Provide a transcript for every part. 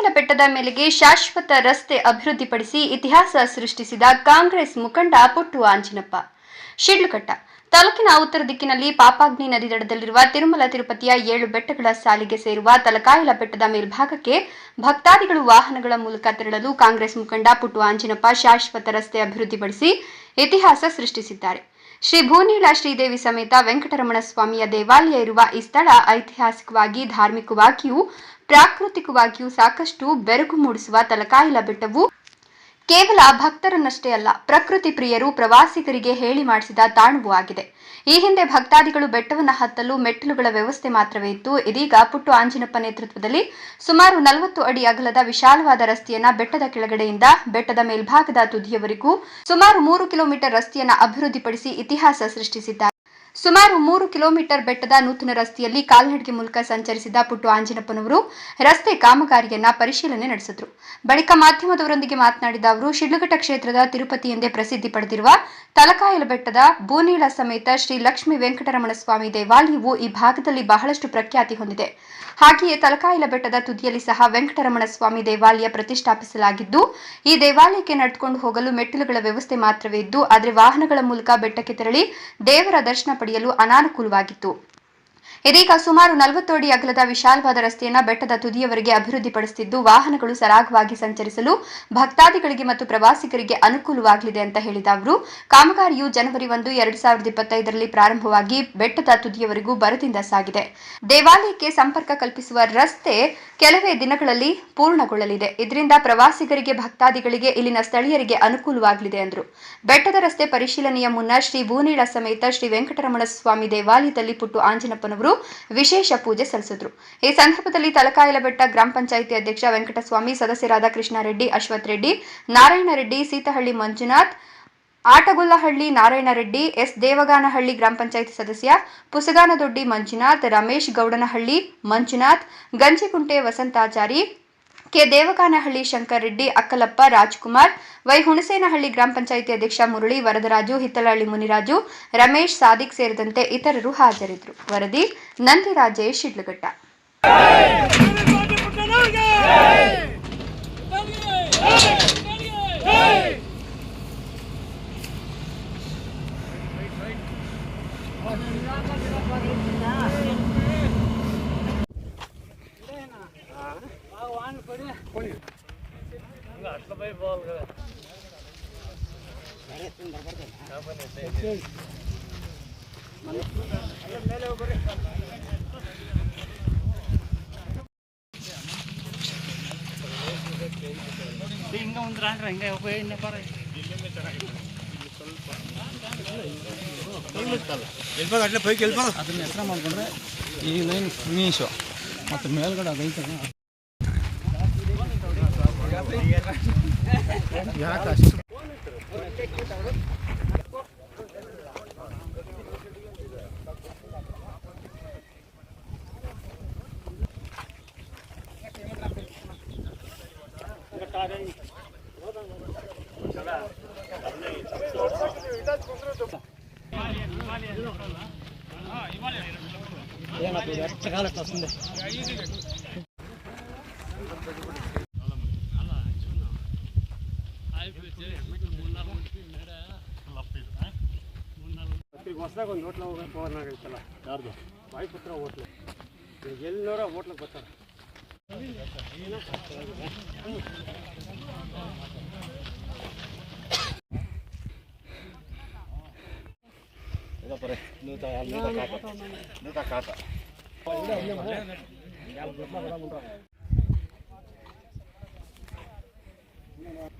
ತಲಕಾಯಿಲ ಬೆಟ್ಟದ ಮೇಲೆಗೆ ಶಾಶ್ವತ ರಸ್ತೆ ಅಭಿವೃದ್ಧಿಪಡಿಸಿ ಇತಿಹಾಸ ಸೃಷ್ಟಿಸಿದ ಕಾಂಗ್ರೆಸ್ ಮುಖಂಡ ಪುಟ್ಟು ಆಂಜಿನಪ್ಪ. ಶಿಡ್ಲಘಟ್ಟ, ತಾಲೂಕಿನ ಉತ್ತರ ದಿಕ್ಕಿನಲ್ಲಿ ಪಾಪಾಗ್ನಿ ನದಿ ದಡದಲ್ಲಿರುವ ತಿರುಮಲ ತಿರುಪತಿಯ ಏಳು ಬೆಟ್ಟಗಳ ಸಾಲಿಗೆ ಸೇರುವ ತಲಕಾಯಿಲ ಬೆಟ್ಟದ ಮೇಲ್ಭಾಗಕ್ಕೆ ಭಕ್ತಾದಿಗಳು ವಾಹನಗಳ ಮೂಲಕ ತೆರಳಲು ಕಾಂಗ್ರೆಸ್ ಮುಖಂಡ ಪುಟ್ಟು ಆಂಜಿನಪ್ಪ ಶಾಶ್ವತ ರಸ್ತೆ ಅಭಿವೃದ್ಧಿಪಡಿಸಿ ಇತಿಹಾಸ ಸೃಷ್ಟಿಸಿದ್ದಾರೆ. ಶ್ರೀ ಭೂನೀಳ ಶ್ರೀದೇವಿ ಸಮೇತ ವೆಂಕಟರಮಣ ಸ್ವಾಮಿಯ ದೇವಾಲಯ ಇರುವ ಈ ಸ್ಥಳ ಐತಿಹಾಸಿಕವಾಗಿ, ಧಾರ್ಮಿಕವಾಗಿಯೂ ಪ್ರಾಕೃತಿಕವಾಗಿಯೂ ಸಾಕಷ್ಟು ಬೆರಗು ಮೂಡಿಸುವ ತಲಕಾಯಿಲ ಬೆಟ್ಟವು ಕೇವಲ ಭಕ್ತರನ್ನಷ್ಟೇ ಅಲ್ಲ, ಪ್ರಕೃತಿ ಪ್ರಿಯರು ಪ್ರವಾಸಿಗರಿಗೆ ಹೇಳಿ ಮಾಡಿಸಿದ ತಾಣವೂ ಆಗಿದೆ. ಈ ಹಿಂದೆ ಭಕ್ತಾದಿಗಳು ಬೆಟ್ಟವನ್ನು ಹತ್ತಲು ಮೆಟ್ಟಿಲುಗಳ ವ್ಯವಸ್ಥೆ ಮಾತ್ರವೇ ಇತ್ತು. ಇದೀಗ ಪುಟ್ಟು ಆಂಜಿನಪ್ಪ ನೇತೃತ್ವದಲ್ಲಿ ಸುಮಾರು ನಲವತ್ತು ಅಡಿ ಅಗಲದ ವಿಶಾಲವಾದ ರಸ್ತೆಯನ್ನ ಬೆಟ್ಟದ ಕೆಳಗಡೆಯಿಂದ ಬೆಟ್ಟದ ಮೇಲ್ಭಾಗದ ತುದಿಯವರೆಗೂ ಸುಮಾರು ಮೂರು ಕಿಲೋಮೀಟರ್ ರಸ್ತೆಯನ್ನ ಅಭಿವೃದ್ಧಿಪಡಿಸಿ ಇತಿಹಾಸ ಸೃಷ್ಟಿಸಿದ್ದಾರೆ. ಸುಮಾರು ಮೂರು ಕಿಲೋಮೀಟರ್ ಬೆಟ್ಟದ ನೂತನ ರಸ್ತೆಯಲ್ಲಿ ಕಾಲ್ನಡಿಗೆ ಮೂಲಕ ಸಂಚರಿಸಿದ ಪುಟ್ಟು ಆಂಜನಪ್ಪನವರು ರಸ್ತೆ ಕಾಮಗಾರಿಯನ್ನ ಪರಿಶೀಲನೆ ನಡೆಸಿದ್ರು. ಬಳಿಕ ಮಾಧ್ಯಮದವರೊಂದಿಗೆ ಮಾತನಾಡಿದ ಅವರು, ಶಿಡ್ಲಘಟ್ಟ ಕ್ಷೇತ್ರದ ತಿರುಪತಿ ಎಂದೇ ಪ್ರಸಿದ್ಧಿ ಪಡೆದಿರುವ ತಲಕಾಯಲ ಬೆಟ್ಟದ ಬೂನೀಳ ಸಮೇತ ಶ್ರೀ ಲಕ್ಷ್ಮೀ ವೆಂಕಟರಮಣ ಸ್ವಾಮಿ ದೇವಾಲಯವು ಈ ಭಾಗದಲ್ಲಿ ಬಹಳಷ್ಟು ಪ್ರಖ್ಯಾತಿ ಹೊಂದಿದೆ. ಹಾಗೆಯೇ ತಲಕಾಯಲ ಬೆಟ್ಟದ ತುದಿಯಲ್ಲಿ ಸಹ ವೆಂಕಟರಮಣ ಸ್ವಾಮಿ ದೇವಾಲಯ ಪ್ರತಿಷ್ಠಾಪಿಸಲಾಗಿದ್ದು, ಈ ದೇವಾಲಯಕ್ಕೆ ನಡೆದುಕೊಂಡು ಹೋಗಲು ಮೆಟ್ಟಿಲುಗಳ ವ್ಯವಸ್ಥೆ ಮಾತ್ರವೇ ಇದ್ದು, ಆದರೆ ವಾಹನಗಳ ಮೂಲಕ ಬೆಟ್ಟಕ್ಕೆ ತೆರಳಿ ದೇವರ ದರ್ಶನ ಪಡೆಯಲು ಅನಾನುಕೂಲವಾಗಿತ್ತು. ಇದೀಗ ಸುಮಾರು ನಲವತ್ತು ಅಡಿ ಅಗಲದ ವಿಶಾಲವಾದ ರಸ್ತೆಯನ್ನು ಬೆಟ್ಟದ ತುದಿಯವರೆಗೆ ಅಭಿವೃದ್ಧಿಪಡಿಸುತ್ತಿದ್ದು ವಾಹನಗಳು ಸರಾಗವಾಗಿ ಸಂಚರಿಸಲು ಭಕ್ತಾದಿಗಳಿಗೆ ಮತ್ತು ಪ್ರವಾಸಿಗರಿಗೆ ಅನುಕೂಲವಾಗಲಿದೆ ಅಂತ ಹೇಳಿದ ಅವರು. ಕಾಮಗಾರಿಯು ಜನವರಿ ಒಂದು, ಎರಡು ಸಾವಿರದ ಇಪ್ಪತ್ತೈದರಲ್ಲಿ ಪ್ರಾರಂಭವಾಗಿ ಬೆಟ್ಟದ ತುದಿಯವರೆಗೂ ಬರದಿಂದ ಸಾಗಿದೆ. ದೇವಾಲಯಕ್ಕೆ ಸಂಪರ್ಕ ಕಲ್ಪಿಸುವ ರಸ್ತೆ ಕೆಲವೇ ದಿನಗಳಲ್ಲಿ ಪೂರ್ಣಗೊಳ್ಳಲಿದೆ. ಇದರಿಂದ ಪ್ರವಾಸಿಗರಿಗೆ, ಭಕ್ತಾದಿಗಳಿಗೆ, ಇಲ್ಲಿನ ಸ್ಥಳೀಯರಿಗೆ ಅನುಕೂಲವಾಗಲಿದೆ ಎಂದರು. ಬೆಟ್ಟದ ರಸ್ತೆ ಪರಿಶೀಲನೆಯ ಮುನ್ನ ಶ್ರೀ ಭೂನೀಳ ಸಮೇತ ಶ್ರೀ ವೆಂಕಟರಮಣ ಸ್ವಾಮಿ ದೇವಾಲಯದಲ್ಲಿ ಪುಟ್ಟು ಆಂಜನಪ್ಪನವರು ವಿಶೇಷ ಪೂಜೆ ಸಲ್ಲಿಸಿದ್ರು. ಈ ಸಂದರ್ಭದಲ್ಲಿ ತಲಕಾಯಲ ಬೆಟ್ಟ ಗ್ರಾಮ ಪಂಚಾಯಿತಿ ಅಧ್ಯಕ್ಷ ವೆಂಕಟಸ್ವಾಮಿ, ಸದಸ್ಯರಾದ ಕೃಷ್ಣಾರೆಡ್ಡಿ, ಅಶ್ವಥ್ ರೆಡ್ಡಿ ನಾರಾಯಣ ರೆಡ್ಡಿ ಸೀತಹಳ್ಳಿ ಮಂಜುನಾಥ್, ಆಟಗೊಲ್ಲಹಳ್ಳಿ ನಾರಾಯಣರೆಡ್ಡಿ, ಎಸ್ ದೇವಗಾನಹಳ್ಳಿ ಗ್ರಾಮ ಪಂಚಾಯಿತಿ ಸದಸ್ಯ ಪುಸಗಾನದೊಡ್ಡಿ ಮಂಜುನಾಥ್, ರಮೇಶ್ ಗೌಡನಹಳ್ಳಿ ಮಂಜುನಾಥ್, ಗಂಜಿಕುಂಟೆ ವಸಂತಾಚಾರಿ ಕೆ ದೇವಗಾನಹಳ್ಳಿ ಶಂಕರ್ ರೆಡ್ಡಿ, ಅಕ್ಕಲಪ್ಪ ರಾಜ್ಕುಮಾರ್, ವೈ ಹುಣಸೇನಹಳ್ಳಿ ಗ್ರಾಮ ಪಂಚಾಯಿತಿ ಅಧ್ಯಕ್ಷ ಮುರಳಿ ವರದರಾಜು, ಹಿತ್ತಲಹಳ್ಳಿ ಮುನಿರಾಜು, ರಮೇಶ್ ಸಾದಿಕ್ ಸೇರಿದಂತೆ ಇತರರು ಹಾಜರಿದ್ದರು. ವರದಿ ನಂದಿ ರಾಜೇಶ್, ಶಿಡ್ಲಘಟ್ಟ. ಹಿಂಗ ಈ ಲೈನ್ ಫಿನಿಶು ಮತ್ತು ಮೇಲ್ಗಡೆ ಅದು ಐತಲ್ಲ ಯಾಕೆ ಅಷ್ಟು ಏನಾಗ್ತದೆ ಎಷ್ಟು ಕಾಲ ಮುಂದೆ ಈಗ ಹೊಸದಾಗ ಒಂದು ಹೋಟ್ಲ ಹೋಗಕ್ಕೆ ಹೋಗೋನಾಗೈತಲ್ಲ ಯಾರ್ದು? ವಾಯುಪುತ್ರ ಹೋಟ್ಲು. ಎಲ್ಲಿ ನೋಡೋ ಹೋಟ್ಲಿಗೆ ಬರ್ತಾರೆ. Terima kasih.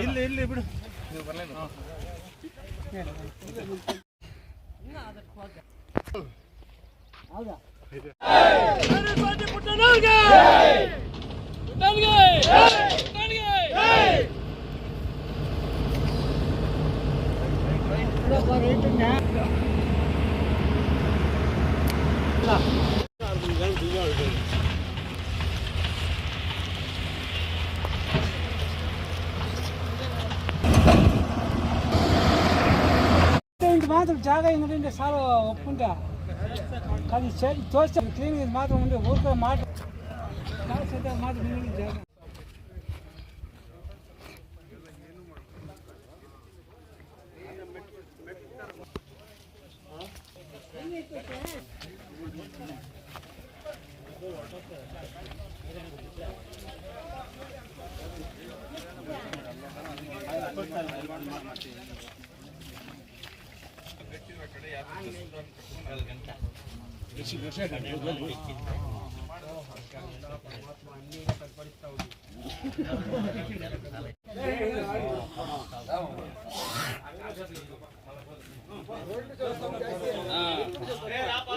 ಇಲ್ಲಿ ಇಲ್ಲಿ ಬಿಡು ఇంటి మాత్రం జాగా ఎందుకంటే చాలా ఒప్పుకుంటా అది తోస్తే క్లీన్ ఇది మాత్రం ఉండే ఊరికే మాట మాత్రం మిగిలిన జాగా ಸರ್ಪಡಿಸ್ತಾವ್ರಿ ಆ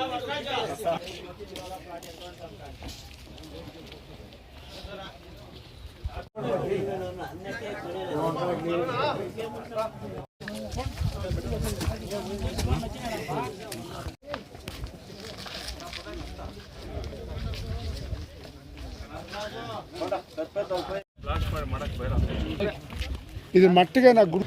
ಇದು ಮಟ್ಟಿಗೆ ನಾ ಗುಡ್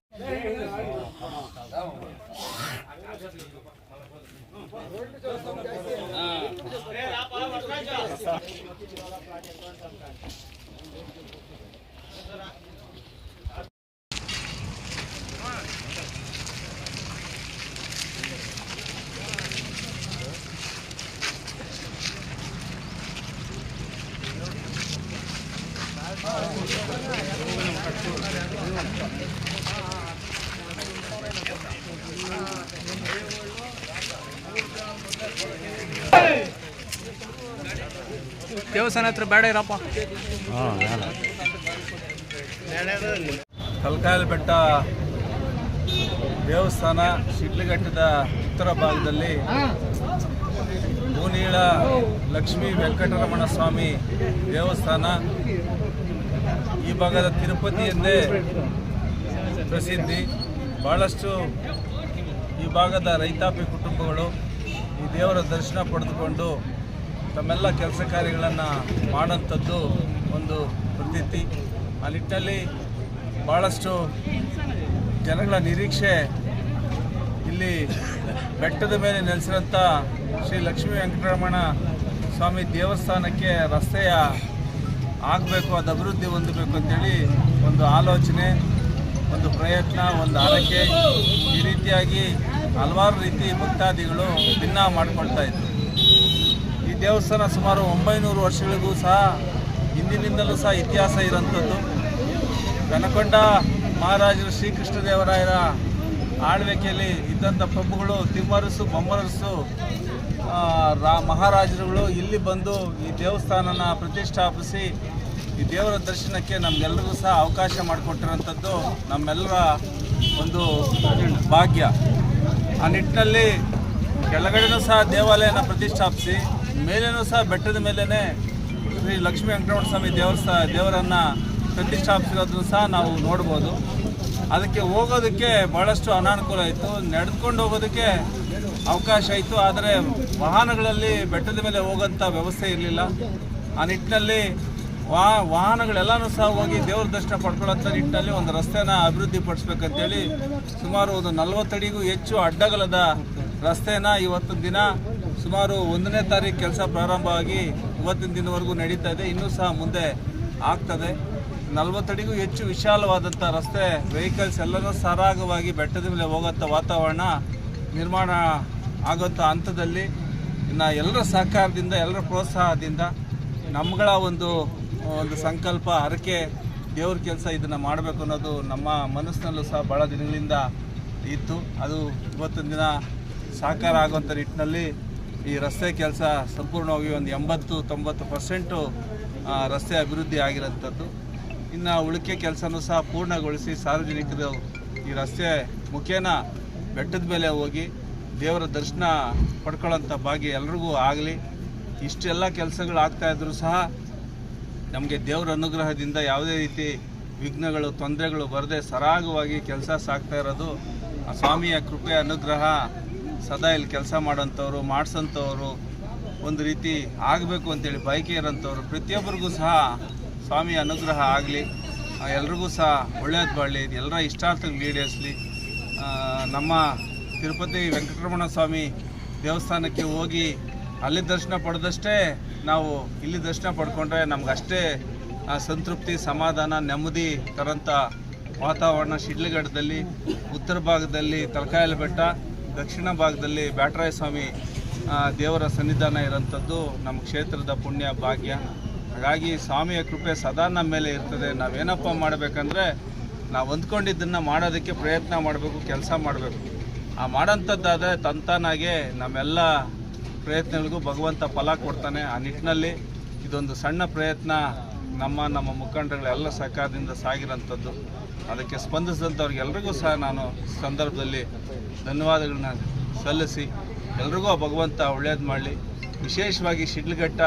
ದೇವಸ್ಥಾನ ಹತ್ರ ಬೇಡ ಇರಪ್ಪ. ಕಲ್ಕಾಯಲ್ ಬೆಟ್ಟ ದೇವಸ್ಥಾನ ಶಿಡ್ಲಘಟ್ಟದ ಉತ್ತರ ಭಾಗದಲ್ಲಿ ಭೂನೀಳ ಲಕ್ಷ್ಮೀ ವೆಂಕಟರಮಣ ಸ್ವಾಮಿ ದೇವಸ್ಥಾನ ಈ ಭಾಗದ ತಿರುಪತಿ ಪ್ರಸಿದ್ಧಿ. ಭಾಳಷ್ಟು ಈ ಭಾಗದ ರೈತಾಪಿ ಕುಟುಂಬಗಳು ಈ ದೇವರ ದರ್ಶನ ಪಡೆದುಕೊಂಡು ತಮ್ಮೆಲ್ಲ ಕೆಲಸ ಕಾರ್ಯಗಳನ್ನು ಮಾಡುವಂಥದ್ದು ಒಂದು ಪ್ರತೀತಿ. ಆ ನಿಟ್ಟಿನಲ್ಲಿ ಭಾಳಷ್ಟು ಜನಗಳ ನಿರೀಕ್ಷೆ ಇಲ್ಲಿ ಬೆಟ್ಟದ ಮೇಲೆ ನೆಲೆಸಿರೋಂಥ ಶ್ರೀ ಲಕ್ಷ್ಮೀ ವೆಂಕಟರಮಣ ಸ್ವಾಮಿ ದೇವಸ್ಥಾನಕ್ಕೆ ರಸ್ತೆಯ ಆಗಬೇಕು, ಅದು ಅಭಿವೃದ್ಧಿ ಹೊಂದಬೇಕು ಅಂತೇಳಿ ಒಂದು ಆಲೋಚನೆ, ಒಂದು ಪ್ರಯತ್ನ, ಒಂದು ಆರೈಕೆ ಈ ರೀತಿಯಾಗಿ ಹಲವಾರು ರೀತಿ ಭಕ್ತಾದಿಗಳು ಭಿನ್ನ ಮಾಡಿಕೊಳ್ತಾ ಇದ್ರು. ಈ ದೇವಸ್ಥಾನ ಸುಮಾರು ಒಂಬೈನೂರು ವರ್ಷಗಳಿಗೂ ಸಹ ಹಿಂದಿನಿಂದಲೂ ಸಹ ಇತಿಹಾಸ ಇರೋಂಥದ್ದು ಕನಕೊಂಡ ಮಹಾರಾಜರು ಶ್ರೀಕೃಷ್ಣದೇವರಾಯರ ಆಳ್ವಿಕೆಯಲ್ಲಿ ಇದ್ದಂಥ ಪಬ್ಗಳು ತಿಮ್ಮರಸು, ಬೊಮ್ಮರಸು ರಾ ಮಹಾರಾಜರುಗಳು ಇಲ್ಲಿ ಬಂದು ಈ ದೇವಸ್ಥಾನನ ಪ್ರತಿಷ್ಠಾಪಿಸಿ ಈ ದೇವರ ದರ್ಶನಕ್ಕೆ ನಮಗೆಲ್ಲರಿಗೂ ಸಹ ಅವಕಾಶ ಮಾಡಿಕೊಟ್ಟಿರೋಂಥದ್ದು ನಮ್ಮೆಲ್ಲರ ಒಂದು ಭಾಗ್ಯ. ಆ ನಿಟ್ಟಿನಲ್ಲಿ ಕೆಳಗಡೆನೂ ಸಹ ದೇವಾಲಯನ ಪ್ರತಿಷ್ಠಾಪಿಸಿ, ಮೇಲೇನೂ ಸಹ ಬೆಟ್ಟದ ಮೇಲೇ ಶ್ರೀ ಲಕ್ಷ್ಮೀ ವೆಂಕಟರಮಣ ಸ್ವಾಮಿ ದೇವಸ್ಥಾನ ದೇವರನ್ನು ಪ್ರತಿಷ್ಠಾಪಿಸಿರೋದನ್ನು ಸಹ ನಾವು ನೋಡ್ಬೋದು. ಅದಕ್ಕೆ ಹೋಗೋದಕ್ಕೆ ಭಾಳಷ್ಟು ಅನಾನುಕೂಲ ಇತ್ತು. ನಡೆದುಕೊಂಡು ಹೋಗೋದಕ್ಕೆ ಅವಕಾಶ ಇತ್ತು, ಆದರೆ ವಾಹನಗಳಲ್ಲಿ ಬೆಟ್ಟದ ಮೇಲೆ ಹೋಗೋಂಥ ವ್ಯವಸ್ಥೆ ಇರಲಿಲ್ಲ. ಆ ನಿಟ್ಟಿನಲ್ಲಿ ವಾ, ವಾಹನಗಳೆಲ್ಲನೂ ಸಹ ಹೋಗಿ ದೇವ್ರ ದರ್ಶನ ಪಡ್ಕೊಳ್ಳೋಂಥ ನಿಟ್ಟಿನಲ್ಲಿ ಒಂದು ರಸ್ತೆನ ಅಭಿವೃದ್ಧಿ ಪಡಿಸ್ಬೇಕಂತೇಳಿ ಸುಮಾರು ಒಂದು ನಲವತ್ತಡಿಗೂ ಹೆಚ್ಚು ಅಡ್ಡಗಲದ ರಸ್ತೆನ ಇವತ್ತಿನ ದಿನ ಸುಮಾರು ಒಂದನೇ ತಾರೀಕು ಕೆಲಸ ಪ್ರಾರಂಭವಾಗಿ ಇವತ್ತಿನ ದಿನವರೆಗೂ ನಡೀತಾ ಇದೆ. ಇನ್ನೂ ಸಹ ಮುಂದೆ ಆಗ್ತದೆ. ನಲವತ್ತಡಿಗೂ ಹೆಚ್ಚು ವಿಶಾಲವಾದಂಥ ರಸ್ತೆ ವೆಹಿಕಲ್ಸ್ ಎಲ್ಲರೂ ಸರಾಗವಾಗಿ ಬೆಟ್ಟದ ಮೇಲೆ ಹೋಗೋಂಥ ವಾತಾವರಣ ನಿರ್ಮಾಣ ಆಗೋಂಥ ಹಂತದಲ್ಲಿ ಇನ್ನು ಎಲ್ಲರ ಸಹಕಾರದಿಂದ, ಎಲ್ಲರ ಪ್ರೋತ್ಸಾಹದಿಂದ ನಮ್ಮಗಳ ಒಂದು ಒಂದು ಸಂಕಲ್ಪ, ಹರಕೆ, ದೇವ್ರ ಕೆಲಸ ಇದನ್ನು ಮಾಡಬೇಕು ಅನ್ನೋದು ನಮ್ಮ ಮನಸ್ಸಿನಲ್ಲೂ ಸಹ ಭಾಳ ದಿನಗಳಿಂದ ಇತ್ತು. ಅದು ಇವತ್ತಿನ ದಿನ ಸಾಕಾರ ಆಗುವಂಥ ನಿಟ್ಟಿನಲ್ಲಿ ಈ ರಸ್ತೆ ಕೆಲಸ ಸಂಪೂರ್ಣವಾಗಿ ಒಂದು ಎಂಬತ್ತು, ತೊಂಬತ್ತು ಪರ್ಸೆಂಟು ರಸ್ತೆ ಅಭಿವೃದ್ಧಿ ಆಗಿರೋಂಥದ್ದು. ಇನ್ನು ಉಳಿಕೆ ಕೆಲಸನೂ ಸಹ ಪೂರ್ಣಗೊಳಿಸಿ ಸಾರ್ವಜನಿಕರು ಈ ರಸ್ತೆ ಮುಖೇನ ಬೆಟ್ಟದ ಮೇಲೆ ಹೋಗಿ ದೇವರ ದರ್ಶನ ಪಡ್ಕೊಳ್ಳೋಂಥ ಭಾಗ್ಯ ಎಲ್ರಿಗೂ ಆಗಲಿ. ಇಷ್ಟೆಲ್ಲ ಕೆಲಸಗಳು ಆಗ್ತಾ ಇದ್ರೂ ಸಹ ನಮಗೆ ದೇವರ ಅನುಗ್ರಹದಿಂದ ಯಾವುದೇ ರೀತಿ ವಿಘ್ನಗಳು, ತೊಂದರೆಗಳು ಬರದೆ ಸರಾಗವಾಗಿ ಕೆಲಸ ಸಾಗ್ತಾ ಇರೋದು. ಆ ಸ್ವಾಮಿಯ ಕೃಪೆ, ಅನುಗ್ರಹ ಸದಾ ಇಲ್ಲಿ ಕೆಲಸ ಮಾಡೋಂಥವ್ರು ಮಾಡಿಸೋಂಥವ್ರು, ಒಂದು ರೀತಿ ಆಗಬೇಕು ಅಂತೇಳಿ ಬಯಕೆ ಇರೋಂಥವ್ರು ಪ್ರತಿಯೊಬ್ಬರಿಗೂ ಸಹ ಸ್ವಾಮಿಯ ಅನುಗ್ರಹ ಆಗಲಿ. ಎಲ್ರಿಗೂ ಸಹ ಒಳ್ಳೆಯದು ಬಾಳಲಿ ಎಲ್ಲರ ಇಷ್ಟಾರ್ಥಗಳು ಈಡೇರಿಸಲಿ. ನಮ್ಮ ತಿರುಪತಿ ವೆಂಕಟರಮಣ ಸ್ವಾಮಿ ದೇವಸ್ಥಾನಕ್ಕೆ ಹೋಗಿ ಅಲ್ಲಿ ದರ್ಶನ ಪಡೆದಷ್ಟೇ ನಾವು ಇಲ್ಲಿ ದರ್ಶನ ಪಡ್ಕೊಂಡ್ರೆ ನಮಗಷ್ಟೇ ಸಂತೃಪ್ತಿ, ಸಮಾಧಾನ, ನೆಮ್ಮದಿ ತರಂಥ ವಾತಾವರಣ ಶಿಡ್ಲಘಟ್ಟದಲ್ಲಿ, ಉತ್ತರ ಭಾಗದಲ್ಲಿ ತಲಕಾಯಲ ಬೆಟ್ಟ, ದಕ್ಷಿಣ ಭಾಗದಲ್ಲಿ ಬ್ಯಾಟರಾಯ ಸ್ವಾಮಿ ದೇವರ ಸನ್ನಿಧಾನ ಇರೋಂಥದ್ದು ನಮ್ಮ ಕ್ಷೇತ್ರದ ಪುಣ್ಯ, ಭಾಗ್ಯ. ಹಾಗಾಗಿ ಸ್ವಾಮಿಯ ಕೃಪೆ ಸದಾ ನಮ್ಮ ಮೇಲೆ ಇರ್ತದೆ. ನಾವೇನಪ್ಪ ಮಾಡಬೇಕಂದ್ರೆ ನಾವು ಹೊಂದ್ಕೊಂಡಿದ್ದನ್ನು ಮಾಡೋದಕ್ಕೆ ಪ್ರಯತ್ನ ಮಾಡಬೇಕು, ಕೆಲಸ ಮಾಡಬೇಕು. ಆ ಮಾಡೋಂಥದ್ದಾದರೆ ತಂತಾನಾಗೆ ನಮ್ಮೆಲ್ಲ ಪ್ರಯತ್ನಗಳಿಗೂ ಭಗವಂತ ಫಲ ಕೊಡ್ತಾನೆ. ಆ ನಿಟ್ಟಿನಲ್ಲಿ ಇದೊಂದು ಸಣ್ಣ ಪ್ರಯತ್ನ ನಮ್ಮ ನಮ್ಮ ಮುಖಂಡಗಳೆಲ್ಲ ಸರ್ಕಾರದಿಂದ ಸಾಗಿರೋಂಥದ್ದು. ಅದಕ್ಕೆ ಸ್ಪಂದಿಸಿದಂಥವ್ರಿಗೆಲ್ರಿಗೂ ಸಹ ನಾನು ಸಂದರ್ಭದಲ್ಲಿ ಧನ್ಯವಾದಗಳನ್ನ ಸಲ್ಲಿಸಿ, ಎಲ್ರಿಗೂ ಭಗವಂತ ಒಳ್ಳೇದು ಮಾಡಲಿ. ವಿಶೇಷವಾಗಿ ಶಿಡ್ಲಘಟ್ಟ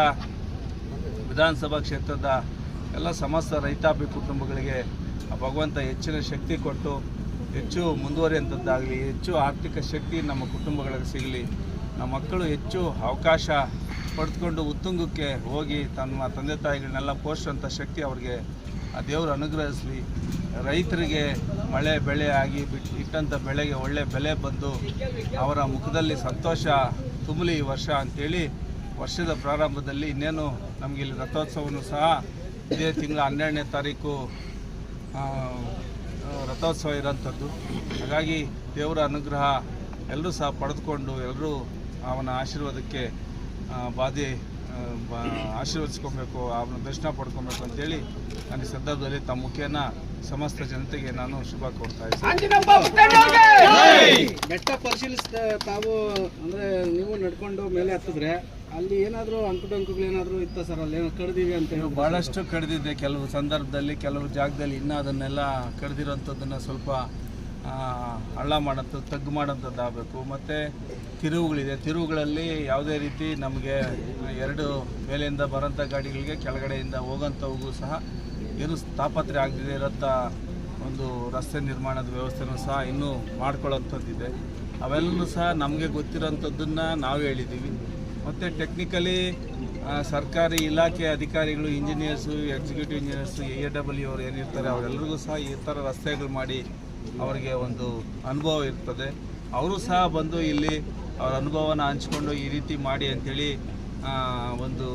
ವಿಧಾನಸಭಾ ಕ್ಷೇತ್ರದ ಎಲ್ಲ ಸಮಸ್ತ ರೈತಾಪಿ ಕುಟುಂಬಗಳಿಗೆ ಆ ಭಗವಂತ ಹೆಚ್ಚಿನ ಶಕ್ತಿ ಕೊಟ್ಟು ಹೆಚ್ಚು ಮುಂದುವರಿಯಂಥದ್ದಾಗಲಿ, ಹೆಚ್ಚು ಆರ್ಥಿಕ ಶಕ್ತಿ ನಮ್ಮ ಕುಟುಂಬಗಳಿಗೆ ಸಿಗಲಿ, ನಮ್ಮ ಮಕ್ಕಳು ಹೆಚ್ಚು ಅವಕಾಶ ಪಡೆದುಕೊಂಡು ಉತ್ತುಂಗಕ್ಕೆ ಹೋಗಿ ತಮ್ಮ ತಂದೆ ತಾಯಿಗಳನ್ನೆಲ್ಲ ಪೋಷಿಸುವಂಥ ಶಕ್ತಿ ಅವ್ರಿಗೆ ಆ ದೇವರು ಅನುಗ್ರಹಿಸಲಿ. ರೈತರಿಗೆ ಮಳೆ ಬೆಳೆ ಆಗಿ ಬಿಟ್ಟು ಇಟ್ಟಂಥ ಬೆಳೆಗೆ ಒಳ್ಳೆ ಬೆಲೆ ಬಂದು ಅವರ ಮುಖದಲ್ಲಿ ಸಂತೋಷ ತುಂಬಲಿ ಈ ವರ್ಷ ಅಂಥೇಳಿ ವರ್ಷದ ಪ್ರಾರಂಭದಲ್ಲಿ ಇನ್ನೇನು ನಮಗೆ ಇಲ್ಲಿ ರಥೋತ್ಸವನು ಸಹ ಇದೇ ತಿಂಗಳ ಹನ್ನೆರಡನೇ ತಾರೀಕು ರಥೋತ್ಸವ ಇರೋಂಥದ್ದು. ಹಾಗಾಗಿ ದೇವರ ಅನುಗ್ರಹ ಎಲ್ಲರೂ ಸಹ ಪಡೆದುಕೊಂಡು ಎಲ್ಲರೂ ಅವನ ಆಶೀರ್ವಾದಕ್ಕೆ ಬಾಧೆ ಬ- ಆಶೀರ್ವದಿಸ್ಕೊಬೇಕು ಅವನ ದರ್ಶನ ಪಡ್ಕೊಬೇಕು ಅಂತೇಳಿ ನಾನು ಈ ಸಂದರ್ಭದಲ್ಲಿ ತಮ್ಮ ಮುಖೇನ ಸಮಸ್ತ ಜನತೆಗೆ ನಾನು ಶುಭ ಕೊಡ್ತಾ ಇದ್ದೀನಿ. ಬೆಟ್ಟ ಪರಿಶೀಲಿಸ್ತಾ ತಾವು ಅಂದ್ರೆ ನೀವು ನಡ್ಕೊಂಡು ಮೇಲೆ ಹತ್ತಿದ್ರೆ ಅಲ್ಲಿ ಏನಾದರೂ ಅಂಕುಟಂಕುಗಳು ಏನಾದರೂ ಇತ್ತ ಸರ್? ಅಲ್ಲಿ ಏನೋ ಕಡ್ದಿವೆ ಅಂತ ಹೇಳಿ ಭಾಳಷ್ಟು ಕಡಿದಿದೆ. ಕೆಲವು ಸಂದರ್ಭದಲ್ಲಿ ಕೆಲವು ಜಾಗದಲ್ಲಿ ಇನ್ನೂ ಅದನ್ನೆಲ್ಲ ಕಡ್ದಿರೋಂಥದ್ದನ್ನು ಸ್ವಲ್ಪ ಹಳ್ಳ ಮಾಡೋಂಥದ್ದು ತಗ್ಗು ಮಾಡೋಂಥದ್ದು ಆಗಬೇಕು. ಮತ್ತು ತಿರುವುಗಳಿದೆ. ತಿರುವುಗಳಲ್ಲಿ ಯಾವುದೇ ರೀತಿ ನಮಗೆ ಎರಡು ಮೇಲೆಯಿಂದ ಬರೋಂಥ ಗಾಡಿಗಳಿಗೆ ಕೆಳಗಡೆಯಿಂದ ಹೋಗೋಂಥವು ಸಹ ಏನು ತಾಪತ್ರೆ ಆಗದಿದೆ. ಇರೋಂಥ ಒಂದು ರಸ್ತೆ ನಿರ್ಮಾಣದ ವ್ಯವಸ್ಥೆನೂ ಸಹ ಇನ್ನೂ ಮಾಡ್ಕೊಳ್ಳೋಂಥದ್ದಿದೆ. ಅವೆಲ್ಲೂ ಸಹ ನಮಗೆ ಗೊತ್ತಿರೋಂಥದ್ದನ್ನು ನಾವು ಹೇಳಿದ್ದೀವಿ. ಮತ್ತು ಟೆಕ್ನಿಕಲಿ ಸರ್ಕಾರಿ ಇಲಾಖೆ ಅಧಿಕಾರಿಗಳು engineers executive engineers A W ಅವರು ಏನಿರ್ತಾರೆ ಅವರೆಲ್ಲರಿಗೂ ಸಹ ಈ ಥರ ರಸ್ತೆಗಳು ಮಾಡಿ ಅವರಿಗೆ ಒಂದು ಅನುಭವ ಇರ್ತದೆ. ಅವರು ಸಹ ಬಂದು ಇಲ್ಲಿ ಅವರ ಅನುಭವನ ಹಂಚ್ಕೊಂಡು ಈ ರೀತಿ ಮಾಡಿ ಅಂಥೇಳಿ ಒಂದು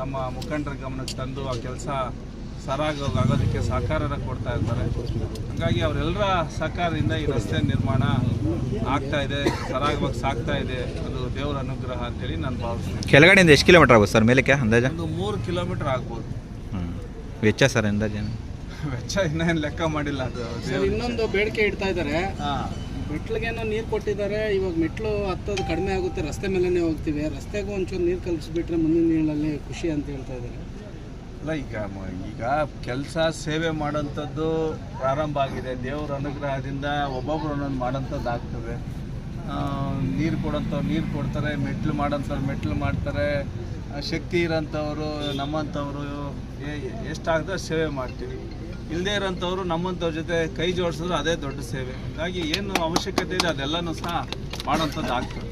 ನಮ್ಮ ಮುಖಂಡರ ಗಮನಕ್ಕೆ ತಂದು ಆ ಕೆಲಸ ಸರಾಗ ಆಗೋದಕ್ಕೆ ಸಹಕಾರನ ಕೊಡ್ತಾ ಇರ್ತಾರೆ. ಹಾಗಾಗಿ ಅವರೆಲ್ಲರ ಸಹಕಾರದಿಂದ ಈ ರಸ್ತೆ ನಿರ್ಮಾಣ ಆಗ್ತಾ ಇದೆ ಸರಾಗವಾಗಿ ಸಾಗ್ತಾ ಇದೆ. ಅದು ದೇವರ ಅನುಗ್ರಹ ಅಂತೇಳಿ ನಾನು ಭಾವಿಸ್ತೀನಿ. ಕೆಳಗಡೆಯಿಂದ ಎಷ್ಟು ಕಿಲೋಮೀಟರ್ ಆಗುತ್ತೆ ಸರ್ ಮೇಲಕ್ಕೆ ಅಂದಾಜು? ಒಂದು ಮೂರು ಕಿಲೋಮೀಟರ್ ಆಗ್ಬೋದು. ಹ್ಞೂ ವೆಚ್ಚ ಸರ್ ಅಂದಾಜು ವೆಚ್ಚ ಇನ್ನೇನು ಲೆಕ್ಕ ಮಾಡಿಲ್ಲ ಅದು ಸರ್ ಇನ್ನೊಂದು ಬೇಡಿಕೆ ಇಡ್ತಾ ಇದ್ದಾರೆ. ಹಾಂ. ಮೆಟ್ಲಿಗೇನೋ ನೀರು ಕೊಟ್ಟಿದ್ದಾರೆ. ಇವಾಗ ಮೆಟ್ಲು ಹತ್ತೋದು ಕಡಿಮೆ ಆಗುತ್ತೆ ರಸ್ತೆ ಮೇಲೇ ಹೋಗ್ತೀವಿ. ರಸ್ತೆಗೂ ಒಂಚೂರು ನೀರು ಕಲಿಸ್ಬಿಟ್ರೆ ಮುಂದಿನ ದಿನಗಳಲ್ಲಿ ಖುಷಿ ಅಂತ ಹೇಳ್ತಾ ಇದ್ದಾರೆ. ಅಲ್ಲ ಈಗ ಈಗ ಕೆಲಸ ಸೇವೆ ಮಾಡೋಂಥದ್ದು ಪ್ರಾರಂಭ ಆಗಿದೆ. ದೇವರ ಅನುಗ್ರಹದಿಂದ ಒಬ್ಬೊಬ್ರು ಒಂದೊಂದು ಮಾಡೋಂಥದ್ದು ಆಗ್ತದೆ. ನೀರು ಕೊಡೋಂಥವ್ರು ನೀರು ಕೊಡ್ತಾರೆ, ಮೆಟ್ಲು ಮಾಡೋಂಥವ್ರು ಮೆಟ್ಲು ಮಾಡ್ತಾರೆ. ಶಕ್ತಿ ಇರೋಂಥವ್ರು, ನಮ್ಮಂಥವ್ರು ಎಷ್ಟಾಗ್ತದೆ ಸೇವೆ ಮಾಡ್ತೀವಿ. ಇಲ್ಲದೇ ಇರೋಂಥವ್ರು ನಮ್ಮಂಥವ್ರ ಜೊತೆ ಕೈ ಜೋಡಿಸಿದ್ರು ಅದೇ ದೊಡ್ಡ ಸೇವೆ. ಹಾಗಾಗಿ ಏನು ಅವಶ್ಯಕತೆ ಇದೆ ಅದೆಲ್ಲನೂ ಸಹ ಮಾಡೋಂಥದ್ದು ಆಗ್ತದೆ.